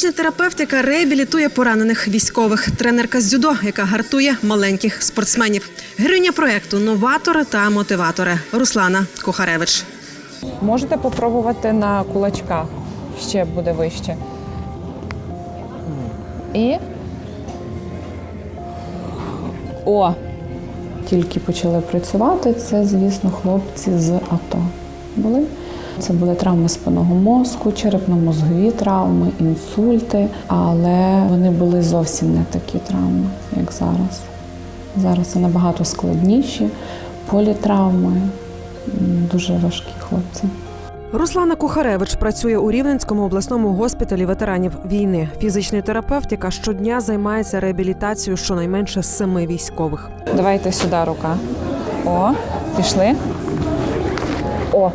Фізична терапевтика реабілітує поранених військових. Тренерка з дзюдо, яка гартує маленьких спортсменів. Героїня проекту новатори та мотиватори Руслана Кухаревич. Можете попробувати на кулачках. Ще буде вище. І. О! Тільки почали працювати. Це, звісно, хлопці з АТО були. Це були травми спинного мозку, черепно-мозгові травми, інсульти, але вони були зовсім не такі травми, як зараз. Зараз це набагато складніші, політравми, дуже важкі хлопці. Руслана Кухаревич працює у Рівненському обласному госпіталі ветеранів війни. Фізичний терапевт, яка щодня займається реабілітацією щонайменше семи військових. Давайте сюди рука. О, пішли. О,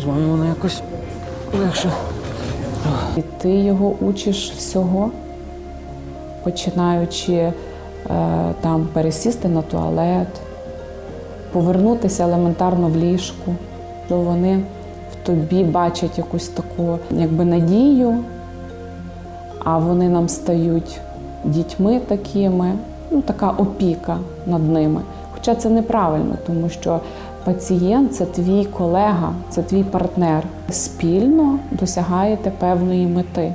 З вами воно якось легше. і ти його учиш всього, починаючи е, там пересісти на туалет, повернутися елементарно в ліжку, то вони в тобі бачать якусь таку якби надію, а вони нам стають дітьми такими, ну така опіка над ними. Хоча це неправильно, тому що пацієнт це твій колега, це твій партнер. Спільно досягаєте певної мети.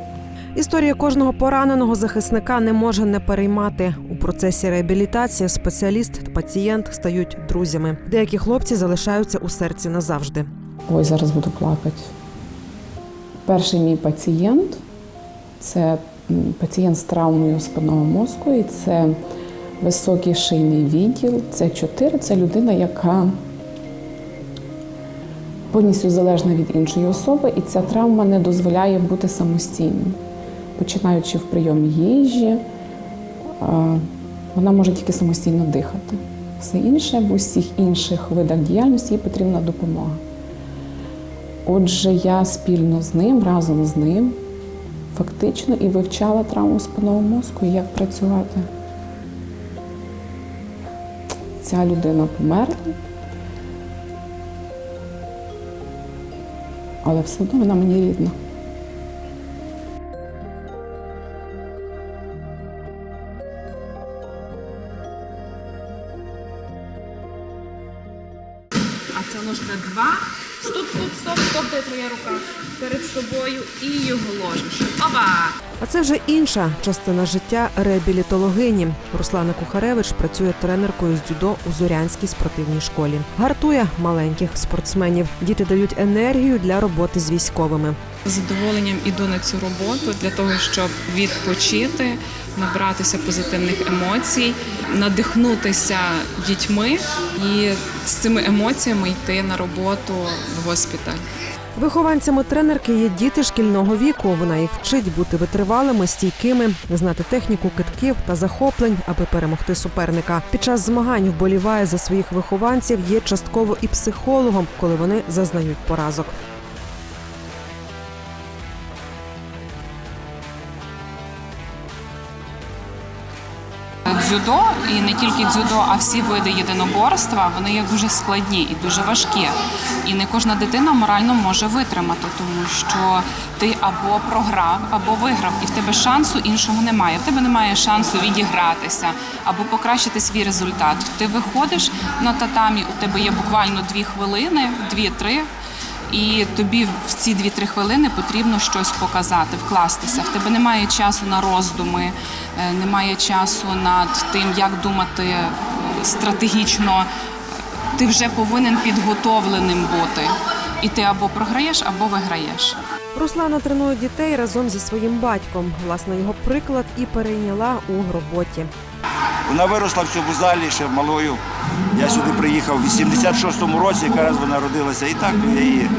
Історія кожного пораненого захисника не може не переймати. У процесі реабілітації спеціаліст та пацієнт стають друзями. Деякі хлопці залишаються у серці назавжди. Ой, зараз буду плакати. Перший мій пацієнт це пацієнт з травмою спинного мозку, і це високий шийний відділ. Це 4 це людина, яка повністю залежна від іншої особи, і ця травма не дозволяє бути самостійним. Починаючи в прийомі їжі, вона може тільки самостійно дихати. Все інше в усіх інших видах діяльності їй потрібна допомога. Отже, я спільно з ним, разом з ним, фактично і вивчала травму спинного мозку і як працювати. Ця людина померла, але все одно вона мені рідна. А це ложка два. Стоп, стоп, стоп, стоп, де твоя рука перед собою і його ложиш. Оба! А це вже інша частина життя реабілітологині. Руслана Кухаревич працює тренеркою з дзюдо у Зорянській спортивній школі. Гартує маленьких спортсменів. Діти дають енергію для роботи з військовими. З задоволенням іду на цю роботу для того, щоб відпочити, набратися позитивних емоцій, надихнутися дітьми і з цими емоціями йти на роботу в госпіталь. Вихованцями тренерки є діти шкільного віку. Вона їх вчить бути витривалими, стійкими, знати техніку китків та захоплень, аби перемогти суперника. Під час змагань вболіває за своїх вихованців. Є частково і психологом, коли вони зазнають поразок. Дзюдо і не тільки дзюдо, а всі види єдиноборства вони є дуже складні і дуже важкі. І не кожна дитина морально може витримати, тому що ти або програв, або виграв, і в тебе шансу іншого немає. В тебе немає шансу відігратися або покращити свій результат. Ти виходиш на татамі, у тебе є буквально дві хвилини, дві-три. І тобі в ці 2-3 хвилини потрібно щось показати, вкластися. В тебе немає часу на роздуми, е, немає часу над тим, як думати е, стратегічно. Ти вже повинен підготовленим бути. І ти або програєш, або виграєш. Руслана тренує дітей разом зі своїм батьком. Власне, його приклад і перейняла у роботі. Вона виросла в цьому залі ще малою. Я сюди приїхав в 86-му році, якраз вона родилася. І так я її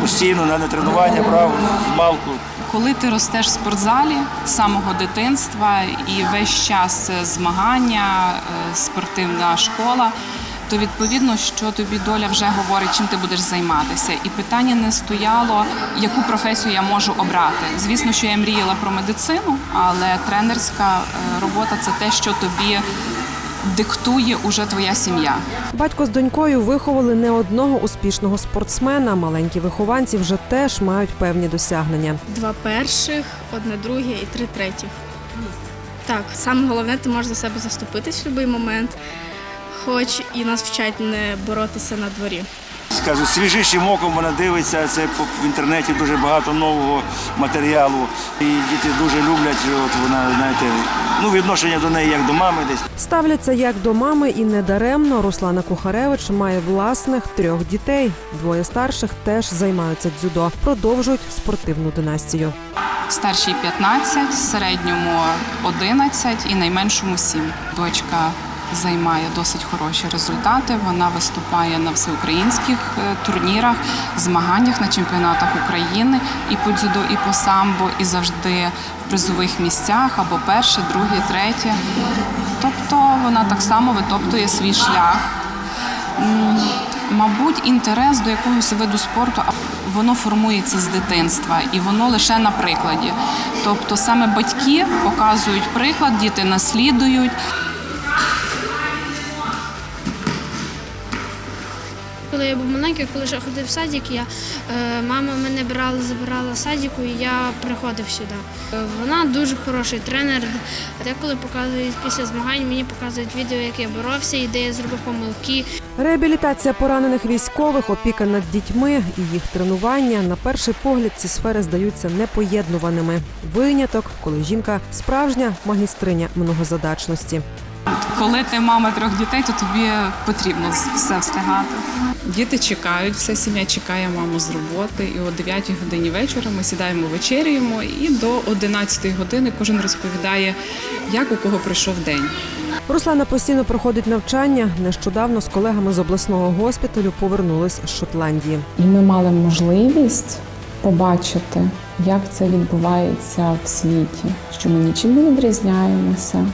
постійно на тренування брав з малку. Коли ти ростеш в спортзалі з самого дитинства і весь час е, змагання, е, спортивна школа, то відповідно, що тобі доля вже говорить, чим ти будеш займатися. І питання не стояло, яку професію я можу обрати. Звісно, що я мріяла про медицину, але тренерська е, робота це те, що тобі диктує уже твоя сім'я. Батько з донькою виховали не одного успішного спортсмена. Маленькі вихованці вже теж мають певні досягнення. Два перших, одне друге і три третіх. Так, саме головне, ти можеш за себе заступитись в будь-який момент, хоч і нас вчать не боротися на дворі. Скажу, свіжішим оком вона дивиться. Це по- в інтернеті дуже багато нового матеріалу. І діти дуже люблять. От вона, знаєте, ну відношення до неї як до мами десь. Ставляться як до мами і недаремно. Руслана Кухаревич має власних трьох дітей. Двоє старших теж займаються дзюдо, продовжують спортивну династію. Старшій 15, середньому 11 і найменшому 7. Дочка займає досить хороші результати. Вона виступає на всеукраїнських е, турнірах, змаганнях на чемпіонатах України і по дзюдо, і по самбо, і завжди в призових місцях або перше, друге, третє. Тобто вона так само витоптує свій шлях. Мабуть, інтерес до якогось виду спорту воно формується з дитинства, і воно лише на прикладі. Тобто саме батьки показують приклад, діти наслідують. Коли я був маленький, коли ще ходив в садик, я, е, мама мене брала, забирала з садику, і я приходив сюди. Е, Вона дуже хороший тренер. Деколи показують після змагань, мені показують відео, як я боровся і де я зробив помилки. Реабілітація поранених військових, опіка над дітьми і їх тренування на перший погляд ці сфери здаються непоєднуваними. Виняток, коли жінка справжня магістриня многозадачності. Коли ти мама трьох дітей, то тобі потрібно все встигати. Діти чекають, вся сім'я чекає маму з роботи. І о 9 годині вечора ми сідаємо, вечерюємо, і до 11 години кожен розповідає, як у кого пройшов день. Руслана постійно проходить навчання. Нещодавно з колегами з обласного госпіталю повернулись з Шотландії. І ми мали можливість побачити, як це відбувається в світі, що ми нічим не відрізняємося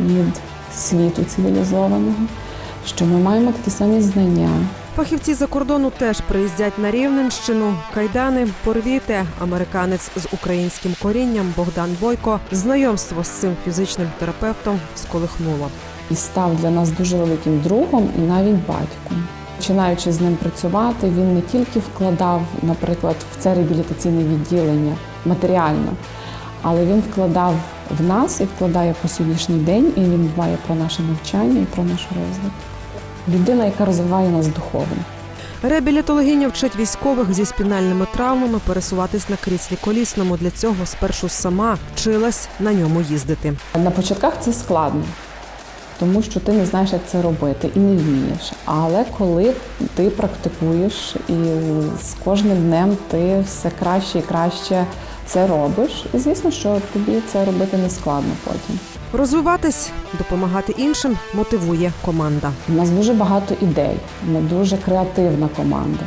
від світу цивілізованого, що ми маємо такі самі знання. Фахівці за кордону теж приїздять на Рівненщину. Кайдани порвіте. Американець з українським корінням Богдан Бойко. Знайомство з цим фізичним терапевтом сколихнуло. і став для нас дуже великим другом і навіть батьком. Починаючи з ним працювати, він не тільки вкладав, наприклад, в це реабілітаційне відділення матеріально, але він вкладав в нас і вкладає по сьогоднішній день, і він дбає про наше навчання і про наш розвиток. Людина, яка розвиває нас духовно. Реабілітологиня вчить військових зі спінальними травмами пересуватись на кріслі колісному. Для цього спершу сама вчилась на ньому їздити. На початках це складно, тому що ти не знаєш, як це робити і не вмієш. Але коли ти практикуєш і з кожним днем ти все краще і краще це робиш, і звісно, що тобі це робити не складно потім. Розвиватись, допомагати іншим мотивує команда. У нас дуже багато ідей, ми дуже креативна команда.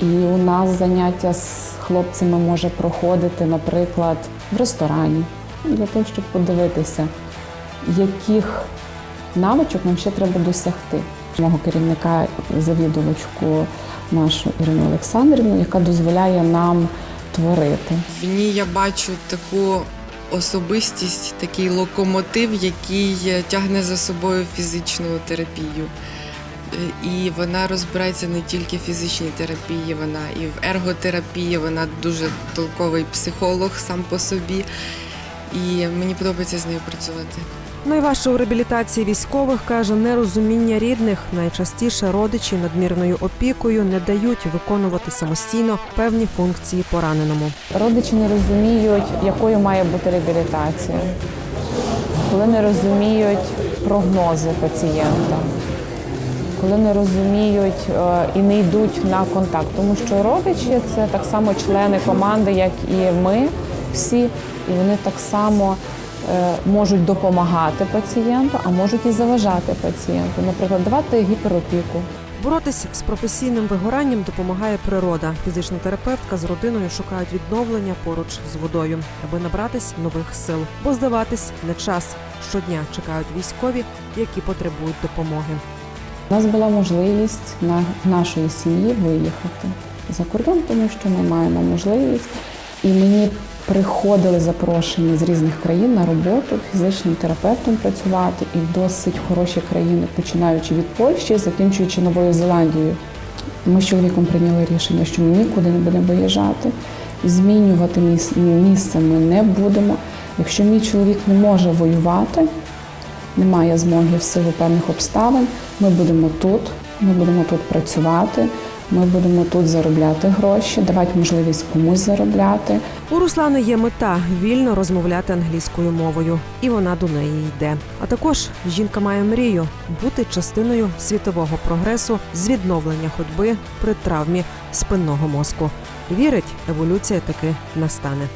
І у нас заняття з хлопцями може проходити, наприклад, в ресторані, для того, щоб подивитися, яких навичок нам ще треба досягти. Мого керівника, завідувачку нашу Ірину Олександрівну, яка дозволяє нам творити. В ній я бачу таку особистість, такий локомотив, який е, тягне за собою фізичну терапію. Е, І вона розбирається не тільки в фізичній терапії, вона і в ерготерапії, вона дуже толковий психолог сам по собі. І мені подобається з нею працювати. Найважче у реабілітації військових каже нерозуміння рідних. Найчастіше родичі надмірною опікою не дають виконувати самостійно певні функції пораненому. Родичі не розуміють, якою має бути реабілітація, коли не розуміють прогнози пацієнта, коли не розуміють е, і не йдуть на контакт. Тому що родичі це так само члени команди, як і ми всі, і вони так само можуть допомагати пацієнту, а можуть і заважати пацієнту. Наприклад, давати гіперопіку. Боротись з професійним вигоранням допомагає природа. Фізична терапевтка з родиною шукають відновлення поруч з водою, аби набратись нових сил. Бо здаватись не час. Щодня чекають військові, які потребують допомоги. У нас була можливість на нашої сім'ї виїхати за кордон, тому що ми маємо можливість. І мені приходили запрошені з різних країн на роботу фізичним терапевтом працювати і досить хороші країни, починаючи від Польщі, закінчуючи Новою Зеландією. Ми з чоловіком прийняли рішення, що ми нікуди не будемо виїжджати. Змінювати міс- місце ми не будемо. Якщо мій чоловік не може воювати, немає змоги в силу певних обставин, ми будемо тут, ми будемо тут працювати, ми будемо тут заробляти гроші, давати можливість комусь заробляти. У Руслани є мета вільно розмовляти англійською мовою, і вона до неї йде. А також жінка має мрію бути частиною світового прогресу з відновлення ходьби при травмі спинного мозку. Вірить, еволюція таки настане.